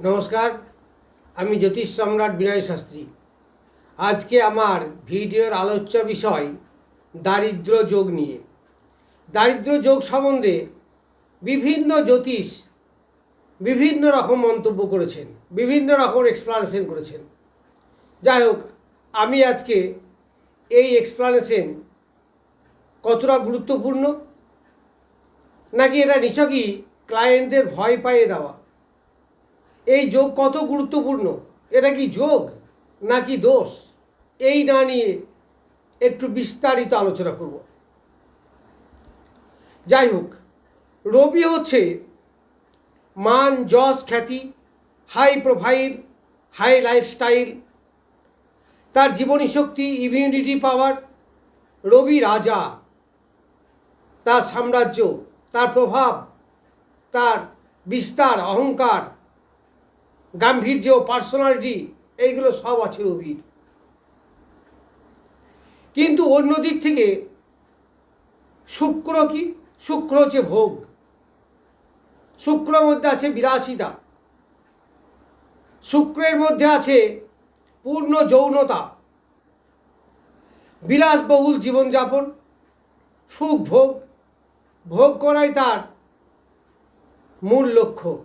নমস্কার, আমি জ্যোতিষ সম্রাট বিনয় শাস্ত্রী। আজকে আমার ভিডিওর আলোচ্য বিষয়, দারিদ্র যোগ নিয়ে। দারিদ্র যোগ সম্বন্ধে বিভিন্ন জ্যোতিষ বিভিন্ন রকম মন্তব্য করেছেন, বিভিন্ন রকম এক্সপ্লানেশন করেছেন। যাই হোক, আমি আজকে এই এক্সপ্লানেশন কতটা গুরুত্বপূর্ণ? নাকি এরা নিছকই ক্লায়েন্টদের ভয় পাইয়ে দেওয়া? এই যোগ কত গুরুত্বপূর্ণ? এটা কি যোগ নাকি দোষ? এই না নিয়ে একটু বিস্তারিত আলোচনা করব। যাই হোক, রবি হচ্ছে মান, যশ, খ্যাতি, হাই প্রোফাইল, হাই লাইফস্টাইল। তার জীবনী শক্তি, ইমিউনিটি পাওয়ার, রবি রাজা। তার সাম্রাজ্য, তার প্রভাব, তার বিস্তার, অহংকার গাম্ভীর্য পার্সোনালিটি এইগুলো সব আছে রবির কিন্তু অন্য দিক থেকে শুক্র কি? শুক্র হচ্ছে ভোগ। শুক্রের মধ্যে আছে বিলাসিতা। শুক্রের মধ্যে আছে পূর্ণ যৌনতা। বিলাসবহুল জীবনযাপন, সুখ ভোগ। ভোগ করাই তার মূল লক্ষ্য।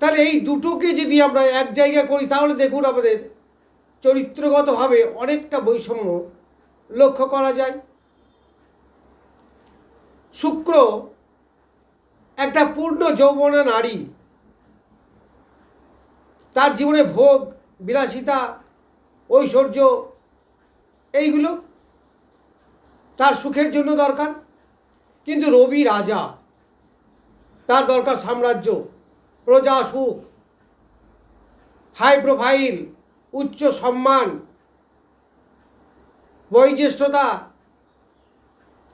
তাহলে এই দুটোকে যদি আমরা এক জায়গা করি, তাহলে দেখুন আমাদের চরিত্রগতভাবে অনেকটা বৈষম্য লক্ষ্য করা যায়। শুক্র একটা পূর্ণ যৌবনা নারী। তার জীবনে ভোগ, বিলাসিতা, ঐশ্বর্য, এইগুলো তার সুখের জন্য দরকার। কিন্তু রবি রাজা, তার দরকার সাম্রাজ্য। প্রজা সুখ। হাই প্রোফাইল, উচ্চ সম্মান, বয়োজ্যেষ্ঠতা।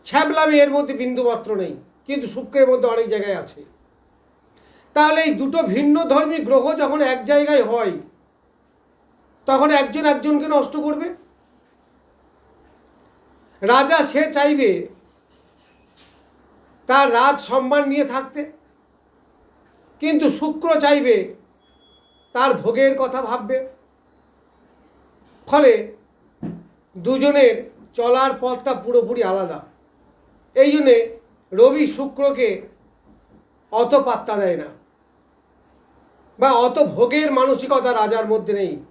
ছ্যাবলামি এর মধ্যে বিন্দুমাত্র নেই, কিন্তু শুক্রের মধ্যে অনেক জায়গায় আছে। তাহলে এই দুটো ভিন্ন ধর্মী গ্রহ যখন এক জায়গায় হয়, তখন একজন একজনকে নষ্ট করবে? রাজা সে চাইবে তার রাজ সম্মান নিয়ে থাকতে। কিন্তু শুক্র চাইবে, তার ভোগের কথা ভাববে। ফলে দুজনের চলার পথটা পুরোপুরি আলাদা। এই জন্যে রবি শুক্রকে অত পাত্তা দেয় না। বা অত ভোগের মানসিকতা রাজার মধ্যে নেই।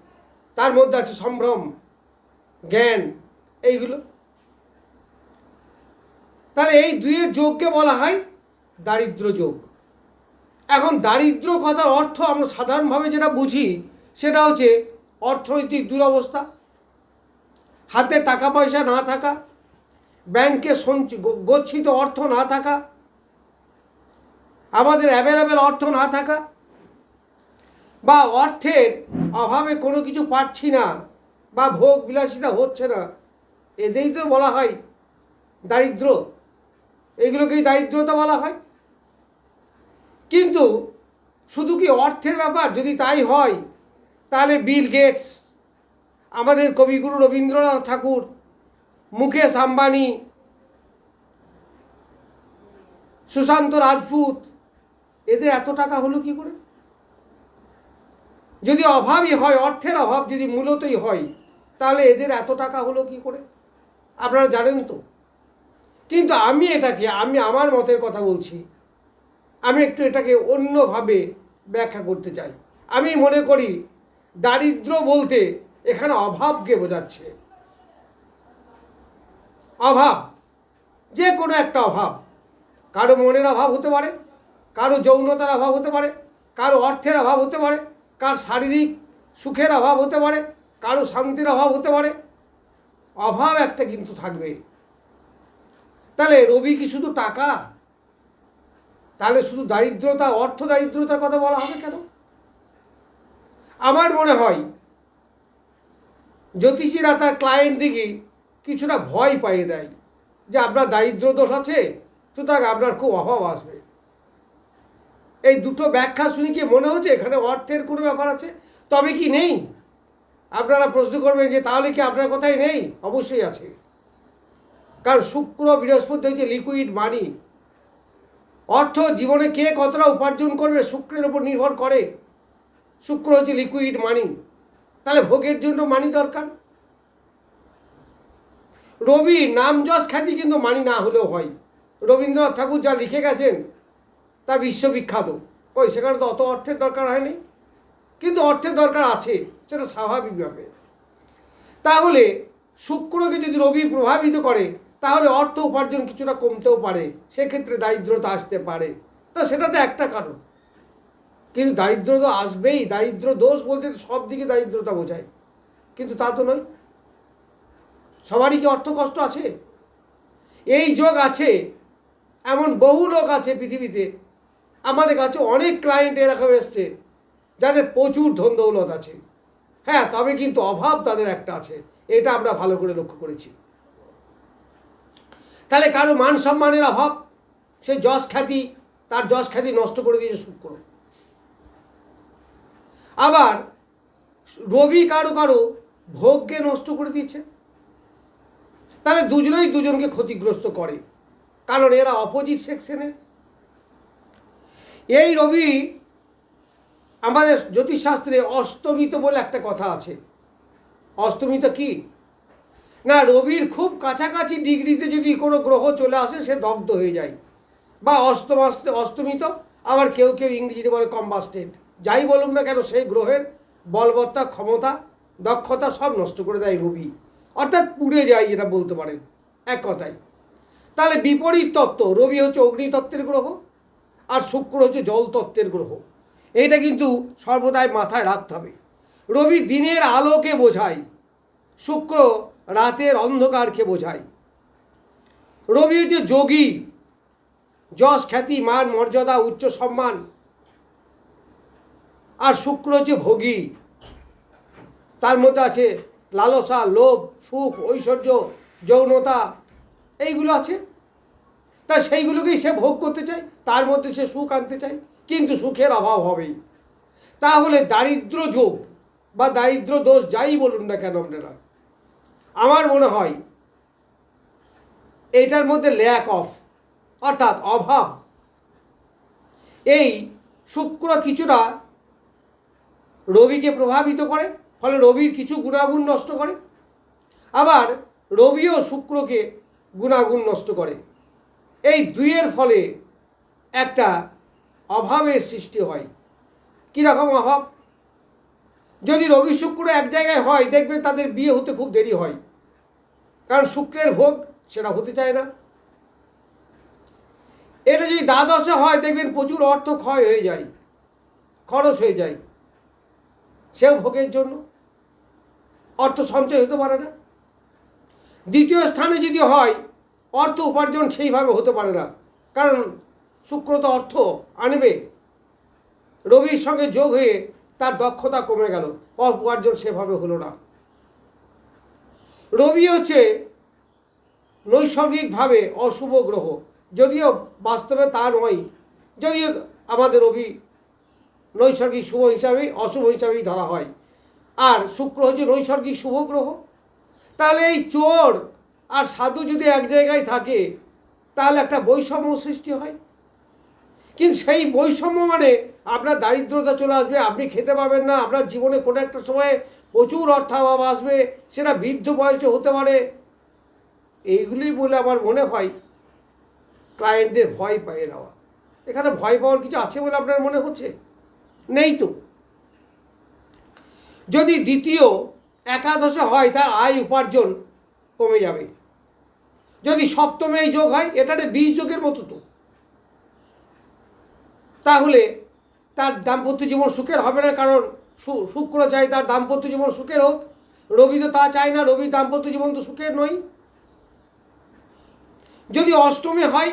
তার মধ্যে আছে সম্ভ্রম, জ্ঞান, এইগুলো। তাহলে এই দুইয়ের যোগকে বলা হয় দারিদ্র যোগ। এখন দারিদ্র কথার অর্থ আমরা সাধারণভাবে যেটা বুঝি, সেটা হচ্ছে অর্থনৈতিক দুরবস্থা, হাতে টাকা পয়সা না থাকা, ব্যাংকে গচ্ছিত অর্থ না থাকা, আমাদের অ্যাভেলেবেল অর্থ না থাকা, বা অর্থের অভাবে কোনো কিছু পাচ্ছি না, বা ভোগ বিলাসিতা হচ্ছে না এদেরই তো বলা হয় দারিদ্র। এগুলোকেই দারিদ্রতা বলা হয়। কিন্তু শুধু কি অর্থের ব্যাপার? যদি তাই হয়, তাহলে বিল গেটস, আমাদের কবিগুরু রবীন্দ্রনাথ ঠাকুর, মুকেশ আম্বানি, সুশান্ত রাজপুত, এদের এত টাকা হলো কি করে? যদি অভাবই হয়, অর্থের অভাব যদি মূলতই হয়, তাহলে এদের এত টাকা হলো কি করে? আপনারা জানেন তো। কিন্তু আমি এটাকে, আমি আমার মতের কথা বলছি। আমি একটু এটাকে অন্যভাবে ব্যাখ্যা করতে চাই। আমি মনে করি, দারিদ্র বলতে এখানে অভাবকে বোঝাচ্ছে। অভাব, যে কোনো একটা অভাব। কারও মনের অভাব হতে পারে, কারও যৌনতার অভাব হতে পারে, কারও অর্থের অভাব হতে পারে, কার শারীরিক সুখের অভাব হতে পারে, কারও শান্তির অভাব হতে পারে। অভাব একটা কিন্তু থাকবে তাহলে রবি কি শুধু টাকা? তাহলে শুধু দারিদ্রতা, অর্থ দারিদ্রতার কথা বলা হবে কেন? আমার মনে হয়, জ্যোতিষীরা তার ক্লায়েন্ট দিকে কিছুটা ভয় পাইয়ে দেয় যে আপনার দারিদ্র দোষ আছে সুতরাং আপনার খুব অভাব আসবে। এই দুটো ব্যাখ্যা শুনে কি মনে হচ্ছে এখানে অর্থের কোনো ব্যাপার আছে? তবে কি নেই? আপনারা প্রশ্ন করবেন যে তাহলে কি আপনার কথাই নেই? অবশ্যই আছে। কারণ শুক্র, বৃহস্পতি হচ্ছে লিকুইড মানি অর্থ জীবনে কে কতটা উপার্জন করবে শুক্রের উপর নির্ভর করে। শুক্র হচ্ছে লিকুইড মানি তাহলে ভোগের জন্য মানি দরকার। রবি নাম যশ খ্যাতি কিন্তু মানি না হলেও হয়। রবীন্দ্রনাথ ঠাকুর যা লিখে গেছেন, তা বিশ্ববিখ্যাত। ওই সেখানে তো অত অর্থের দরকার হয়নি। কিন্তু অর্থের দরকার আছে, সেটা স্বাভাবিকভাবে তাহলে শুক্রকে যদি রবি প্রভাবিত করে তাহলে অর্থ উপার্জন কিছুটা কমতেও পারে, সেক্ষেত্রে দারিদ্রতা আসতে পারে। তো সেটা তো একটা কারণ। কিন্তু দারিদ্র তো আসবেই, দারিদ্র দোষ বলতে সব দিকে দারিদ্রতা বোঝায়। কিন্তু তা তো নয়। সবারই কি অর্থ কষ্ট আছে? এই যোগ আছে, এমন বহু লোক আছে পৃথিবীতে। আমাদের কাছে অনেক ক্লায়েন্ট এরকম এসছে, যাদের প্রচুর ধন দৌলত আছে। হ্যাঁ তবে কিন্তু অভাব তাদের একটা আছে। এটা আমরা ভালো করে লক্ষ্য করেছি। তাহলে কারও মান সম্মানের অভাব, সে যশ খ্যাতি, তার যশ খ্যাতি নষ্ট করে দিয়েছে শুক্র আবার রবি কারও কারও ভোগকে নষ্ট করে দিচ্ছে তাহলে দুজনেই দুজনকে ক্ষতিগ্রস্ত করে, কারণ এরা অপোজিট সেকশনের এই রবি আমাদের জ্যোতিষশাস্ত্রে অস্তমিত বলে একটা কথা আছে। অস্তমিত কি? না, রবির খুব কাছাকাছি ডিগ্রিতে যদি কোনো গ্রহ চলে আসে, সে দগ্ধ হয়ে যায়। বা অস্তমাস্তে অস্তমিত, আবার কেউ কেউ ইংরেজিতে বলে কম্বাস্টেড যাই বলুক না কেন, সেই গ্রহের বলবত্তা, ক্ষমতা, দক্ষতা সব নষ্ট করে দেয় রবি। অর্থাৎ পুড়ে যায়, যেটা বলতে পারেন। এক কথায়। তাহলে বিপরীত তত্ত্ব, রবি হচ্ছে অগ্নিতত্ত্বের গ্রহ, আর শুক্র হচ্ছে জল তত্ত্বের গ্রহ। এইটা কিন্তু সর্বদাই মাথায় রাখতে হবে। রবি দিনের আলোকে বোঝায়। শুক্র রাতের অন্ধকারকে বোঝায়। রবি হচ্ছে যোগী, যশ, খ্যাতি, মান, মর্যাদা, উচ্চ সম্মান, আর শুক্র হচ্ছে ভোগী, তার মধ্যে আছে লালসা, লোভ, সুখ, ঐশ্বর্য, যৌনতা, এইগুলো আছে। তা সেইগুলোকেই সে ভোগ করতে চায়, তার মধ্যে সে সুখ আনতে চায়, কিন্তু সুখের অভাব হবেই। তাহলে দারিদ্র যোগ বা দারিদ্র দোষ যাই বলুন না কেন আপনারা আমার মনে হয় এইটার মধ্যে ল্যাক অফ অর্থাৎ অভাব। এই শুক্র কিছুটা রবিকে প্রভাবিত করে, ফলে রবির কিছু গুণাগুণ নষ্ট করে। আবার রবিও শুক্রকে গুণাগুণ নষ্ট করে। এই দুইয়ের ফলে একটা অভাবের সৃষ্টি হয়। কীরকম অভাব? যদি রবি শুক্র এক জায়গায় হয়, দেখবেন তাদের বিয়ে হতে খুব দেরি হয়। কারণ শুক্রের ভোগ সেটা হতে চায় না। এটা যদি দ্বাদশে হয়, দেখবেন প্রচুর অর্থ ক্ষয় হয়ে যায়, খরচ হয়ে যায়, সেও ভোগের জন্য। অর্থ সঞ্চয় হতে পারে না। দ্বিতীয় স্থানে যদি হয়, অর্থ উপার্জন সেইভাবে হতে পারে না। কারণ শুক্র তো অর্থ আনবে। রবির সঙ্গে যোগ হয়ে তার দক্ষতা কমে গেল। উপার্জন সেভাবে হলো না। রবি হচ্ছে নৈসর্গিকভাবে অশুভ গ্রহ। যদিও বাস্তবে তা নয়, যদিও আমাদের রবি নৈসর্গিক শুভ হিসাবেই অশুভ হিসাবেই ধরা হয়। আর শুক্র হচ্ছে নৈসর্গিক শুভ গ্রহ। তাহলে এই চোর আর সাধু যদি এক জায়গায় থাকে, তাহলে একটা বৈষম্য সৃষ্টি হয়। কিন্তু সেই বৈষম্য মানে আপনার দারিদ্রতা চলে আসবে, আপনি খেতে পাবেন না, আপনার জীবনে কোনো একটা সময়ে প্রচুর অর্থাভাব আসবে, সেটা বৃদ্ধ বয়সে হতে পারে। এইগুলি বলে আমার মনে হয় ক্লায়েন্টদের ভয় পাইয়ে দেওয়া। এখানে ভয় পাওয়ার কিছু আছে বলে আপনার মনে হচ্ছে? নেই তো। যদি দ্বিতীয় একাদশে হয়, তার আয় উপার্জন কমে যাবে। যদি সপ্তমে যোগ হয়, এটা বিশ যোগের মতো তো। তাহলে তার দাম্পত্য জীবন সুখের হবে না, কারণ শুক্র চাই তার দাম্পত্য জীবন সুখের হোক। রবি তো তা চায় না রবি দাম্পত্য জীবন তো সুখের নয়। যদি অষ্টমে হয়,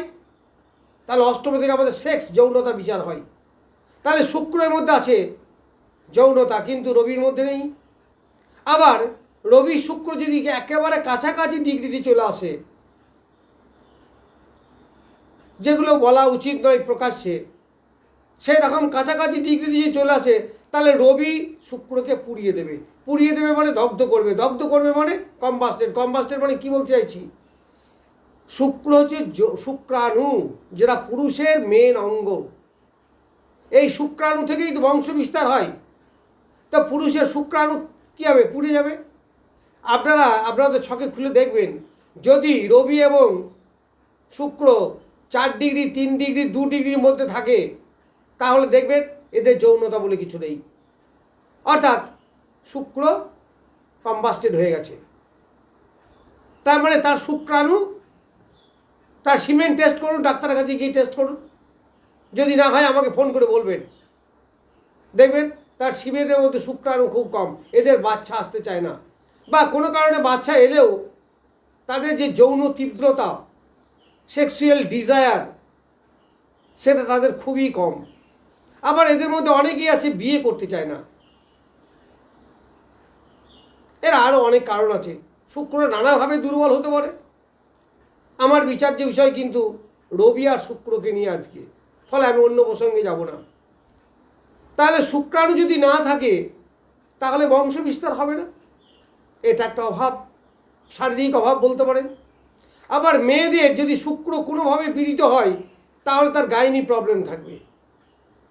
তাহলে অষ্টমে থেকে আমাদের সেক্স যৌনতা বিচার হয়। তাহলে শুক্রের মধ্যে আছে যৌনতা, কিন্তু রবির মধ্যে নেই। আবার রবি শুক্র যদি একেবারে কাছাকাছি ডিগ্রিতে চলে আসে, যেগুলো বলা উচিত নয় প্রকাশ্যে, সেই রকম কাছাকাছি ডিগ্রি দিয়ে চলে আসে তাহলে রবি শুক্রকে পুড়িয়ে দেবে। পুড়িয়ে দেবে মানে দগ্ধ করবে। দগ্ধ করবে মানে কম্বাস্টেড কম্বাস্টেড মানে কি বলতে চাইছি? শুক্র হচ্ছে শুক্রাণু, যেটা পুরুষের মেন অঙ্গ। এই শুক্রাণু থেকেই তো বংশ বিস্তার হয়। তা পুরুষের শুক্রাণু কী হবে? পুড়ে যাবে। আপনারা আপনাদের ছকে খুলে দেখবেন, যদি রবি এবং শুক্র চার ডিগ্রি, তিন ডিগ্রি, দু ডিগ্রির মধ্যে থাকে, তাহলে দেখবেন এদের যৌনতা বলে কিছু নেই। অর্থাৎ শুক্র কম্বাস্টেড হয়ে গেছে। তার মানে তার শুক্রাণু, তার সিমেন্ট টেস্ট করুন, ডাক্তারের কাছে গিয়ে টেস্ট করুন। যদি না হয় আমাকে ফোন করে বলবেন। দেখবেন তার সিমেন্টের মধ্যে শুক্রাণু খুব কম, এদের বাচ্চা আসতে চায় না। বা কোনো কারণে বাচ্চা এলেও তাদের যে যৌন তীব্রতা সেক্সুয়াল ডিজায়ার সেটা তাদের খুবই কম। আবার এদের মধ্যে অনেকেই আছে, বিয়ে করতে চায় না। এর আরও অনেক কারণ আছে। শুক্র নানাভাবে দুর্বল হতে পারে। আমার বিচার্য বিষয় কিন্তু রবি আর শুক্রকে নিয়ে আজকে। ফলে আমি অন্য প্রসঙ্গে যাব না। তাহলে শুক্রাণু যদি না থাকে, তাহলে বংশ বিস্তার হবে না? এটা একটা অভাব। শারীরিক অভাব বলতে পারেন। আবার মেয়েদের যদি শুক্র কোনোভাবে পীড়িত হয়, তাহলে তার গাইনি প্রবলেম থাকবে।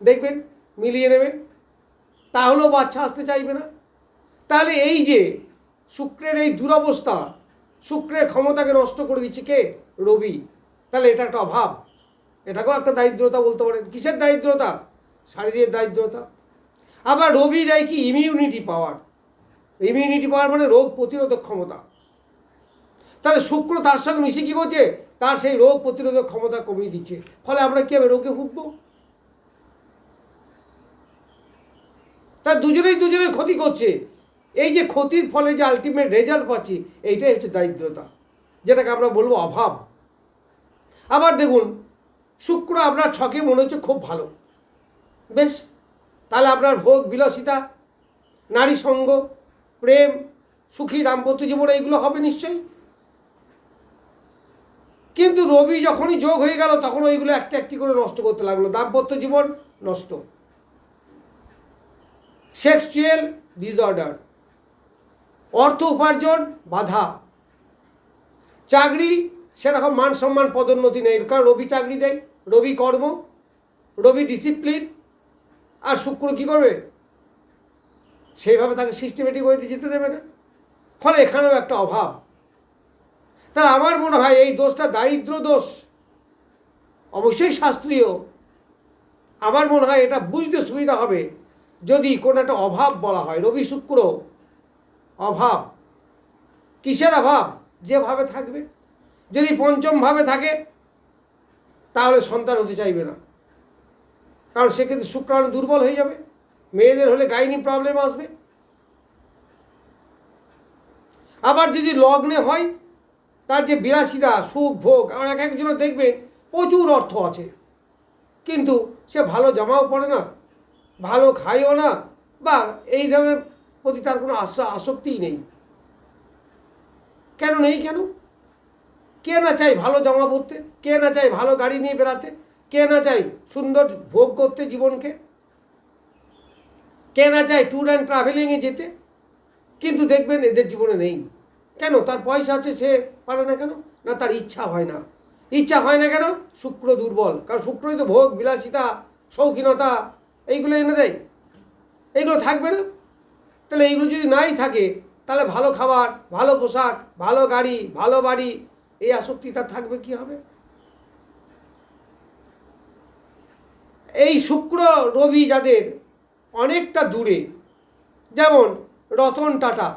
দেখবেন, মিলিয়ে নেবেন, তাহলেও বাচ্চা আসতে চাইবে না। তাহলে এই যে শুক্রের এই দুরবস্থা, শুক্রের ক্ষমতাকে নষ্ট করে দিচ্ছে কে? রবি। তাহলে এটা একটা অভাব। এটাকেও একটা দারিদ্রতা বলতে পারেন। কিসের দারিদ্রতা? শারীরিক দারিদ্রতা। আবার রবি দেয় কি? ইমিউনিটি পাওয়ার ইমিউনিটি পাওয়ার মানে রোগ প্রতিরোধক ক্ষমতা। তাহলে শুক্র তার সঙ্গে মিশে কী করছে? তার সেই রোগ প্রতিরোধক ক্ষমতা কমিয়ে দিচ্ছে। ফলে আমরা কী হবে? রোগে ভুগবো। তা দুজনেই দুজনের ক্ষতি করছে। এই যে ক্ষতির ফলে যে আলটিমেট রেজাল্ট পাচ্ছি, এইটাই হচ্ছে দারিদ্রতা, যেটাকে আমরা বলব অভাব। আবার দেখুন, শুক্র আপনার ছকে মনে হচ্ছে খুব ভালো। বেশ, তাহলে আপনার ভোগ, বিলাসিতা, নারী সঙ্গ, প্রেম, সুখী, দাম্পত্য জীবন, এইগুলো হবে নিশ্চয়ই। কিন্তু রবি যখনই যোগ হয়ে গেল, তখন ওইগুলো একটা একটি করে নষ্ট করতে লাগল। দাম্পত্য জীবন নষ্ট। সেক্সুয়াল ডিসঅর্ডার অর্থ উপার্জন, বাধা। চাকরি, সেরকম মান সম্মান পদোন্নতি নেই। কারণ রবি চাকরি দেয়, রবি কর্ম, রবি ডিসিপ্লিন আর শুক্র কী করবে? সেইভাবে তাকে সিস্টেমেটিক ওয়েতে যেতে দেবে না। ফলে এখানেও একটা অভাব। তা আমার মনে হয় এই দোষটা দারিদ্র দোষ। অবশ্যই শাস্ত্রীয়। আমার মনে হয় এটা বুঝতে সুবিধা হবে। যদি কোনো একটা অভাব বলা হয়, রবি, শুক্র, অভাব, কিসের অভাব? যেভাবে থাকবে। যদি পঞ্চম ভাবে থাকে, তাহলে সন্তান হতে চাইবে না। কারণ সেক্ষেত্রে শুক্রাণু দুর্বল হয়ে যাবে। মেয়েদের হলে গাইনি প্রবলেম আসবে। আবার যদি লগ্নে হয়, তার যে বিলাসিতা, সুখ, ভোগ, আমার এক একজনের দেখবেন প্রচুর অর্থ আছে। কিন্তু সে ভালো জামাও পড়ে না। ভালো খায়ও না, বা এই ধরনের প্রতি তার কোনো আশা, আসক্তিই নেই। কেন নেই কেন? কে না চাই ভালো জামা পরতে? কে না চাই ভালো গাড়ি নিয়ে বেড়াতে? কে না চাই সুন্দর ভোগ করতে জীবনকে? কে না চায় ট্যুর অ্যান্ড ট্রাভেলিংয়ে যেতে? কিন্তু দেখবেন এদের জীবনে নেই। কেন? তার পয়সা আছে, সে পারে না কেন? না, তার ইচ্ছা হয় না। ইচ্ছা হয় না কেন? শুক্র দুর্বল। কারণ শুক্রই তো ভোগ, বিলাসিতা, শৌখিনতা এইগুলো এনে দেয়। এইগুলো থাকবে না। তাহলে এইগুলো যদি নাই থাকে, তাহলে ভালো খাবার, ভালো পোশাক, ভালো গাড়ি, ভালো বাড়ি, এই আসক্তি তার থাকবে কি হবে? এই শুক্র রবি যাদের অনেকটা দূরে, যেমন রতন টাটা।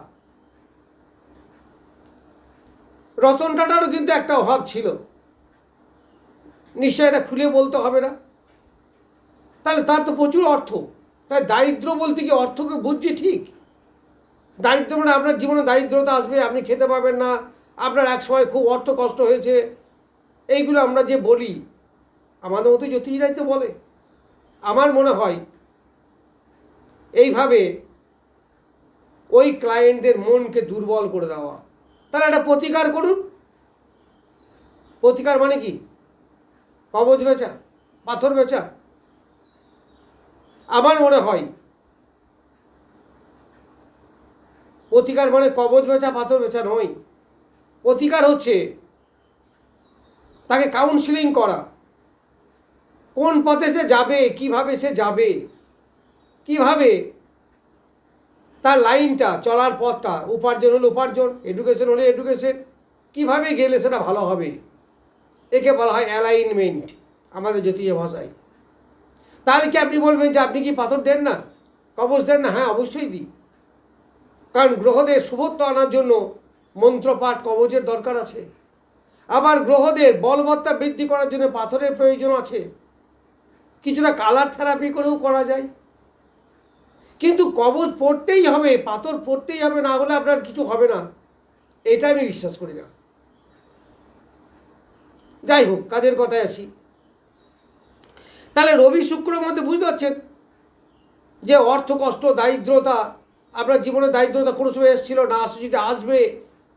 রতন টাটারও কিন্তু একটা অভাব ছিল। নিশ্চয় এটা খুলে বলতে হবে না। তাহলে তার তো প্রচুর অর্থ। তাই দারিদ্র বলতে কি অর্থকে বুঝছি ঠিক? দারিদ্র মানে আপনার জীবনে দারিদ্রতা আসবে, আপনি খেতে পারবেন না, আপনার এক সময় খুব অর্থ কষ্ট হয়েছে। এইগুলো আমরা যে বলি, আমাদের মতো জ্যোতিষীরাই তো বলে। আমার মনে হয়, এইভাবে ওই ক্লায়েন্টদের মনকে দুর্বল করে দেওয়া। তাহলে একটা প্রতিকার করুন। প্রতিকার মানে কি? কবজ বেচা, পাথর বেচা। আমার মনে হয়। প্রতিকার মানে কবজ বেচা, পাথর বেচা নয়। প্রতিকার হচ্ছে তাকে কাউন্সিলিং করা। কোন পথে সে যাবে, কীভাবে সে যাবে, কীভাবে তার লাইনটা, চলার পথটা, উপার্জন হলে উপার্জন এডুকেশন হলে এডুকেশন কীভাবে গেলে সেটা ভালো হবে? একে বলা হয় অ্যালাইনমেন্ট আমাদের জ্যোতিষ ভাষায়। তাহলে কি আপনি বলবেন যে আপনি কি পাথর দেন না? কবচ দেন না? হ্যাঁ অবশ্যই দিই। কারণ গ্রহদের শুভত্ব আনার জন্য মন্ত্রপাঠ কবচের দরকার আছে। আবার গ্রহদের বলবত্তা বৃদ্ধি করার জন্য পাথরের প্রয়োজন আছে। কিছুটা কালার থেরাপি করেও করা যায়। কিন্তু কবচ পড়তেই হবে, পাথর পড়তেই হবে, না হলে আপনার কিছু হবে না। এটা আমি বিশ্বাস করি না। যাই হোক, কাজের কথায় আসি। তাহলে রবি শুক্রের মধ্যে বুঝতে পারছেন যে অর্থ, কষ্ট, দারিদ্রতা, আপনার জীবনে দারিদ্রতা কোনো সময় এসেছিল, না আসে যদি আসবে,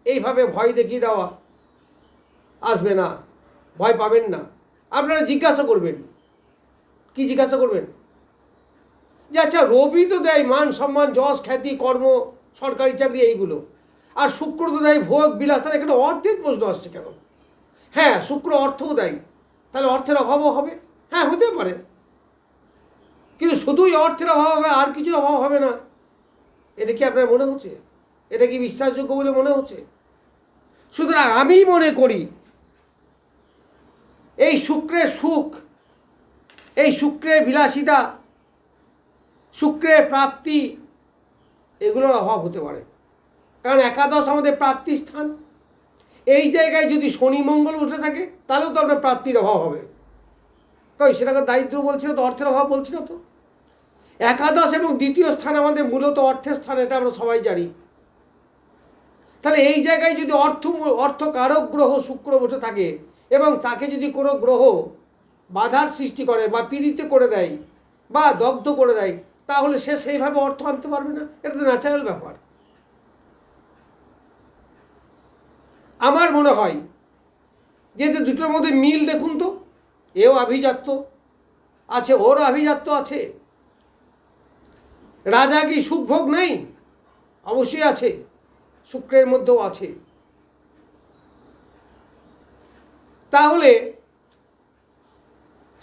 এইভাবে ভয় দেখিয়ে দেওয়া আসবে না, ভয় পাবেন না। আপনারা জিজ্ঞাসা করবেন। কি জিজ্ঞাসা করবেন? যে আচ্ছা রবি তো দেয় মান সম্মান, যশ, খ্যাতি, কর্ম, সরকারি চাকরি, এইগুলো। আর শুক্র তো দেয় ভোগ, বিলাস, এখানে অর্থের প্রশ্ন আসছে কেন? হ্যাঁ শুক্র অর্থও দেয়। তাহলে অর্থের অভাবও হবে। হ্যাঁ হতে পারে। কিন্তু শুধুই অর্থের অভাব হবে, আর কিছুর অভাব হবে না। এটা কি আপনার মনে হচ্ছে? এটা কি বিশ্বাসযোগ্য বলে মনে হচ্ছে? সুতরাং আমি মনে করি, এই শুক্রের সুখ, এই শুক্রের বিলাসিতা, শুক্রের প্রাপ্তি, এগুলোর অভাব হতে পারে। কারণ একাদশ আমাদের প্রাপ্তি স্থান। এই জায়গায় যদি শনি মঙ্গল বসে থাকে, তাহলেও তো আপনার প্রাপ্তির অভাব হবে। কই সেটাকে দারিদ্র বলছি না তো অর্থের অভাব বলছি না তো। একাদশ এবং দ্বিতীয় স্থান আমাদের মূলত অর্থের স্থান, এটা আমরা সবাই জানি। তাহলে এই জায়গায় যদি অর্থ অর্থ কারক গ্রহ শুক্র বসে থাকে এবং তাকে যদি কোনো গ্রহ বাধার সৃষ্টি করে বা পীড়িত করে দেয় বা দগ্ধ করে দেয়, তাহলে সে সেইভাবে অর্থ আনতে পারবে না। এটা তো ন্যাচারাল ব্যাপার। আমার মনে হয় যে দুটোর মধ্যে মিল দেখুন তো। এও আভিজাত্য, আছে ওর আভিজাত্য আছে। রাজা কি সুখভোগ নেই? অবশ্যই আছে, শুক্রের মধ্যেও আছে। তাহলে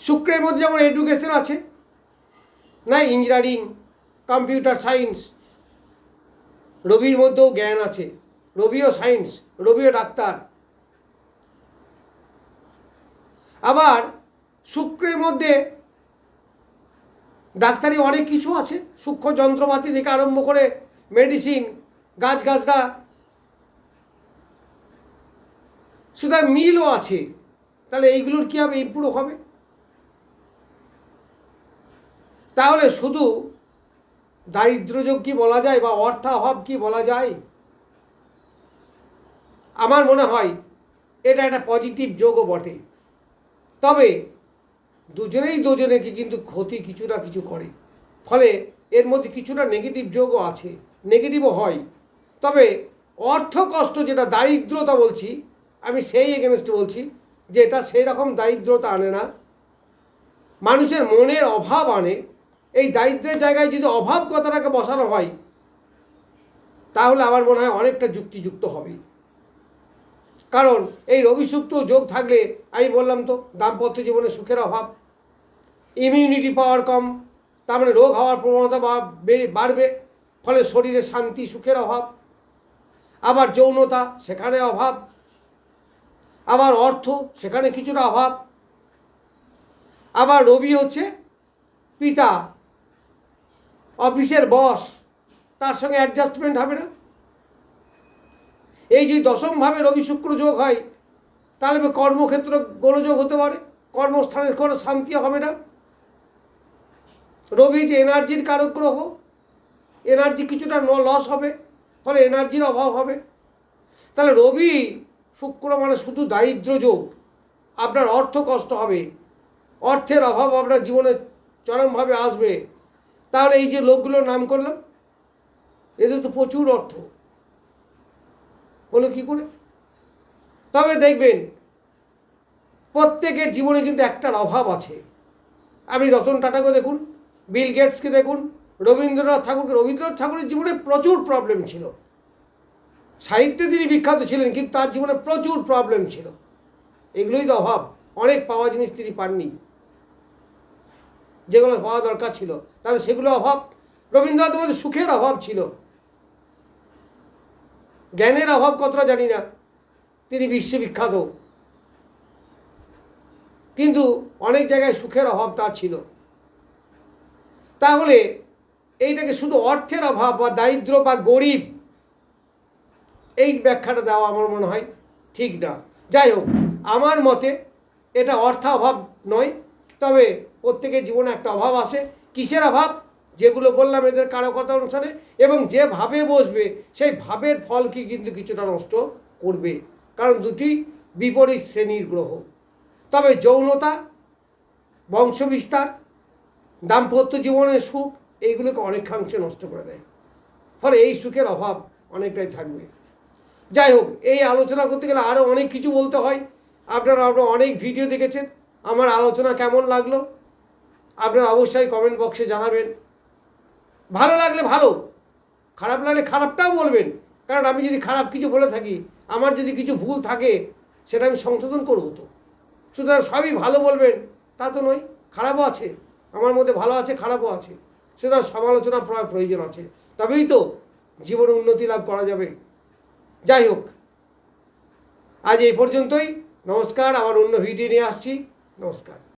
শুক্রের মধ্যে যেমন এডুকেশন আছে, না ইঞ্জিনিয়ারিং কম্পিউটার সায়েন্স রবির মধ্যেও জ্ঞান আছে, রবিও সায়েন্স রবিও ডাক্তার। আবার শুক্রের মধ্যে ডাক্তারি অনেক কিছু আছে। সূক্ষ্ম যন্ত্রপাতি থেকে আরম্ভ করে মেডিসিন গাছ গাছরা সুতরাং মিলও আছে। তাহলে এইগুলোর কী হবে? ইম্প্রুভ হবে। তাহলে শুধু দারিদ্রযোগ কি বলা যায় বা অর্থাভাব কি বলা যায়? আমার মনে হয় এটা একটা পজিটিভ যোগও বটে। তবে দুজনেই দুজনেকে কিন্তু ক্ষতি কিছু না কিছু করে। ফলে এর মধ্যে কিছুটা নেগেটিভ যোগও আছে নেগেটিভও হয়। তবে অর্থ কষ্ট যেটা দারিদ্রতা বলছি, আমি সেই এগেনস্ট বলছি যে এটা সেই রকম দারিদ্রতা আনে না। মানুষের মনের অভাব আনে। এই দারিদ্রের জায়গায় যদি অভাব কথাটাকে বসানো হয়, তাহলে আমার মনে হয় অনেকটা যুক্তিযুক্ত হবে। কারণ এই রবিসুক্ত যোগ থাকলে, আমি বললাম তো, দাম্পত্য জীবনে সুখের অভাব। ইমিউনিটি পাওয়ার কম, তার মানে রোগ হওয়ার প্রবণতা বাড়বে, ফলে শরীরে শান্তি, সুখের অভাব। আবার যৌনতা, সেখানে অভাব। আবার অর্থ, সেখানে কিছুটা অভাব। আবার রবি হচ্ছে পিতা, অফিসের বস তার সঙ্গে অ্যাডজাস্টমেন্ট হবে না। এই যে দশমভাবে রবি শুক্র যোগ হয়, তাহলে কর্মক্ষেত্র গোলযোগ হতে পারে। কর্মস্থানের কোনো শান্তি হবে না। রবি যে এনার্জির কারক গ্রহ, এনার্জি কিছুটা লস হবে, ফলে এনার্জির অভাব হবে। তাহলে রবি শুক্র মানে শুধু দারিদ্র যোগ। আপনার অর্থ কষ্ট হবে। অর্থের অভাব আপনার জীবনে চরমভাবে আসবে। তাহলে এই যে লোকগুলোর নাম করলাম, এদের তো প্রচুর অর্থ। হলো কী করে? তবে দেখবেন, প্রত্যেকের জীবনে কিন্তু একটার অভাব আছে। আপনি রতন টাটাকে দেখুন, বিল গেটসকে দেখুন, রবীন্দ্রনাথ ঠাকুরকে, রবীন্দ্রনাথ ঠাকুরের জীবনে প্রচুর প্রবলেম ছিল। সাহিত্যে তিনি বিখ্যাত ছিলেন, কিন্তু তার জীবনে প্রচুর প্রবলেম ছিল। এগুলোই তো অভাব। অনেক পাওয়া জিনিস তিনি পাননি। যেগুলো পাওয়া দরকার ছিল, তাহলে সেগুলো অভাব। রবীন্দ্রনাথের মধ্যে সুখের অভাব ছিল। জ্ঞানের অভাব কতটা জানি না। তিনি বিশ্ববিখ্যাত। কিন্তু অনেক জায়গায় সুখের অভাব তার ছিল। তাহলে এইটাকে শুধু অর্থের অভাব বা দারিদ্র বা গরিব, এই ব্যাখ্যাটা দেওয়া আমার মনে হয় ঠিক না। যাই হোক, আমার মতে এটা অর্থ অভাব নয়, তবে প্রত্যেকের জীবনে একটা অভাব আসে। কিসের অভাব? যেগুলো বললাম এদের কারও কথা অনুসারে, এবং যে ভাবে বসবে, সেই ভাবের ফল কি কিন্তু কিছুটা নষ্ট করবে। কারণ দুটি বিপরীত শ্রেণির গ্রহ। তবে যৌনতা, বংশবিস্তার, দাম্পত্য জীবনের সুখ, এইগুলোকে অনেকাংশে নষ্ট করে দেয়। ফলে এই সুখের অভাব অনেকটাই থাকবে। যাই হোক, এই আলোচনা করতে গেলে আরও অনেক কিছু বলতে হয়। আপনারা আপনারা অনেক ভিডিও দেখেছেন। আমার আলোচনা কেমন লাগল? আপনারা অবশ্যই কমেন্ট বক্সে জানাবেন। ভালো লাগলে ভালো, খারাপ লাগলে খারাপটাও বলবেন। কারণ আমি যদি খারাপ কিছু বলে থাকি, আমার যদি কিছু ভুল থাকে, সেটা আমি সংশোধন করব তো। সুতরাং সবই ভালো বলবেন, তা তো নয়, খারাপও আছে, আমার মধ্যে ভালো আছে, খারাপও আছে। সুতরাং সমালোচনা প্রায় প্রয়োজন আছে। তবেই তো জীবনে উন্নতি লাভ করা যাবে। যাই হোক, আজ এই পর্যন্তই। নমস্কার, আবার অন্য ভিডিও নিয়ে আসছি। নমস্কার।